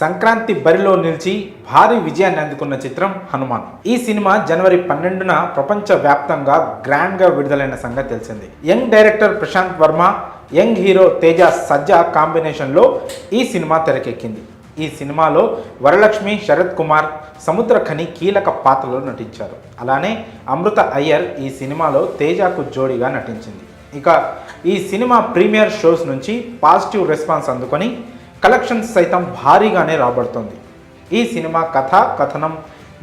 సంక్రాంతి బరిలో నిలిచి భారీ విజయాన్ని అందుకున్న చిత్రం హనుమాన్. ఈ సినిమా జనవరి పన్నెండున ప్రపంచ వ్యాప్తంగా గ్రాండ్గా విడుదలైన సంగతి తెలిసింది. Young director Prashanth Varma young hero Teja Sajja కాంబినేషన్లో ఈ సినిమా తెరకెక్కింది. ఈ సినిమాలో వరలక్ష్మి శరత్ కుమార్ సముద్రఖని కీలక పాత్రలో నటించారు. అలానే అమృత అయ్యర్ ఈ సినిమాలో తేజకు జోడీగా నటించింది. ఇక ఈ సినిమా ప్రీమియర్ షోస్ నుంచి పాజిటివ్ రెస్పాన్స్ అందుకొని కలెక్షన్స్ సైతం భారీగానే రాబడుతోంది. ఈ సినిమా కథ కథనం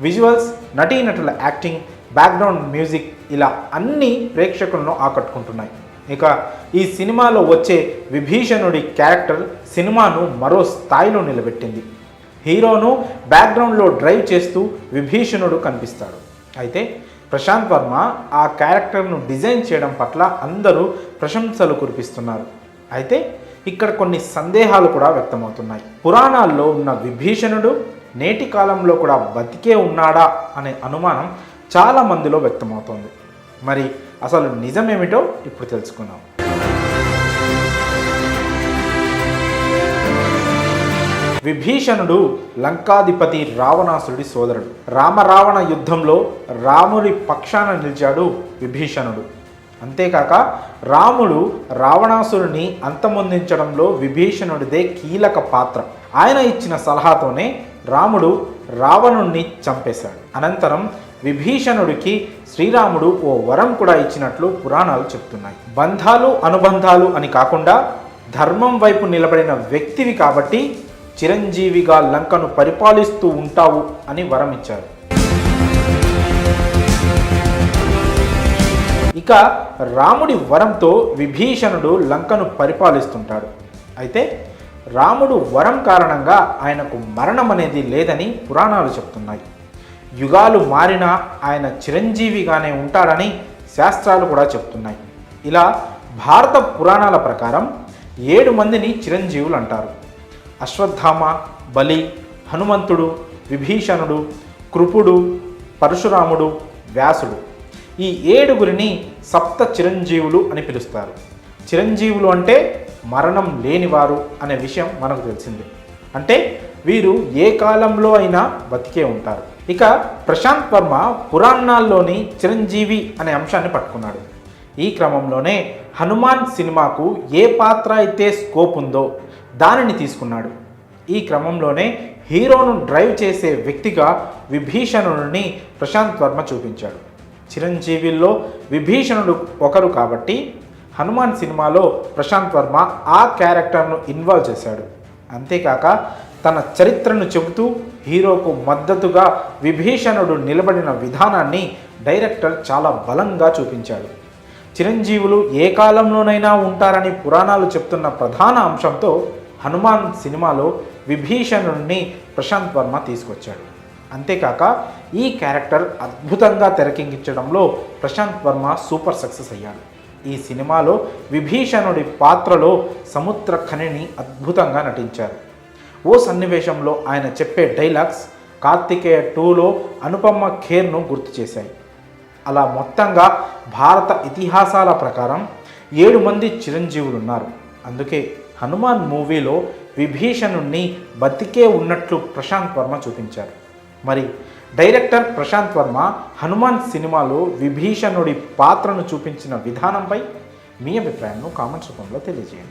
విజువల్స్ నటీనటుల యాక్టింగ్ బ్యాక్గ్రౌండ్ మ్యూజిక్ ఇలా అన్ని ప్రేక్షకులను ఆకట్టుకుంటున్నాయి. ఇక ఈ సినిమాలో వచ్చే విభీషణుడి క్యారెక్టర్ సినిమాను మరో స్థాయిలో నిలబెట్టింది. హీరోను బ్యాక్గ్రౌండ్లో డ్రైవ్ చేస్తూ విభీషణుడు కనిపిస్తాడు. అయితే ప్రశాంత్ వర్మ ఆ క్యారెక్టర్ను డిజైన్ చేయడం పట్ల అందరూ ప్రశంసలు కురిపిస్తున్నారు. అయితే ఇక్కడ కొన్ని సందేహాలు కూడా వ్యక్తమవుతున్నాయి. పురాణాల్లో ఉన్న విభీషణుడు నేటి కాలంలో కూడా బతికే ఉన్నాడా అనే అనుమానం చాలా మందిలో వ్యక్తమవుతోంది. మరి అసలు నిజమేమిటో ఇప్పుడు తెలుసుకుందాం. విభీషణుడు లంకాధిపతి రావణాసురుడి సోదరుడు. రామరావణ యుద్ధంలో రాముడి పక్షాన నిలిచాడు విభీషణుడు. అంతేకాక రాముడు రావణాసురుని అంతమొందించడంలో విభీషణుడిదే కీలక పాత్ర. ఆయన ఇచ్చిన సలహాతోనే రాముడు రావణుణ్ణి చంపేశాడు. అనంతరం విభీషణుడికి శ్రీరాముడు ఓ వరం కూడా ఇచ్చినట్లు పురాణాలు చెప్తున్నాయి. బంధాలు అనుబంధాలు అని కాకుండా ధర్మం వైపు నిలబడిన వ్యక్తివి కాబట్టి చిరంజీవిగా లంకను పరిపాలిస్తూ ఉంటావు అని వరం ఇచ్చారు. ఇక రాముడి వరంతో విభీషణుడు లంకను పరిపాలిస్తుంటాడు. అయితే రాముడు వరం కారణంగా ఆయనకు మరణం అనేది లేదని పురాణాలు చెప్తున్నాయి. యుగాలు మారినా ఆయన చిరంజీవిగానే ఉంటాడని శాస్త్రాలు కూడా చెప్తున్నాయి. ఇలా భారత పురాణాల ప్రకారం ఏడు మందిని చిరంజీవులు అంటారు. అశ్వత్థామ బలి హనుమంతుడు విభీషణుడు కృపుడు పరశురాముడు వ్యాసుడు. ఈ ఏడుగురిని సప్త చిరంజీవులు అని పిలుస్తారు. చిరంజీవులు అంటే మరణం లేనివారు అనే విషయం మనకు తెలిసిందే. అంటే వీరు ఏ కాలంలో అయినా బతికే ఉంటారు. ఇక ప్రశాంత్ వర్మ పురాణాల్లోని చిరంజీవి అనే అంశాన్ని పట్టుకున్నాడు. ఈ క్రమంలోనే హనుమాన్ సినిమాకు ఏ పాత్ర అయితే స్కోప్ ఉందో దానిని తీసుకున్నాడు. ఈ క్రమంలోనే హీరోను డ్రైవ్ చేసే వ్యక్తిగా విభీషణుని ప్రశాంత్ వర్మ చూపించాడు. చిరంజీవిల్లో విభీషణుడు ఒకరు కాబట్టి హనుమాన్ సినిమాలో ప్రశాంత్ వర్మ ఆ క్యారెక్టర్ను ఇన్వాల్వ్ చేశాడు. అంతేకాక తన చరిత్రను చెబుతూ హీరోకు మద్దతుగా విభీషణుడు నిలబడిన విధానాన్ని డైరెక్టర్ చాలా బలంగా చూపించాడు. చిరంజీవులు ఏ కాలంలోనైనా ఉంటారని పురాణాలు చెప్తున్న ప్రధాన అంశంతో హనుమాన్ సినిమాలో విభీషణుడిని ప్రశాంత్ వర్మ తీసుకొచ్చాడు. అంతేకాక ఈ క్యారెక్టర్ అద్భుతంగా తెరకెక్కించడంలో ప్రశాంత్ వర్మ సూపర్ సక్సెస్ అయ్యాడు. ఈ సినిమాలో విభీషణుడి పాత్రలో సముద్ర ఖనిని అద్భుతంగా నటించారు. ఓ సన్నివేశంలో ఆయన చెప్పే డైలాగ్స్ కార్తికేయ టూలో అనుపమ ఖేర్ను గుర్తు చేశాయి. అలా మొత్తంగా భారత ఇతిహాసాల ప్రకారం ఏడు మంది చిరంజీవులు ఉన్నారు అందుకే హనుమాన్ మూవీలో విభీషణుణ్ణి బతికే ఉన్నట్లు ప్రశాంత్ వర్మ చూపించారు. మరి డైరెక్టర్ ప్రశాంత్ వర్మ హనుమాన్ సినిమాలో విభీషణుడి పాత్రను చూపించిన విధానంపై మీ అభిప్రాయాన్ని కామెంట్స్ రూపంలో తెలియజేయండి.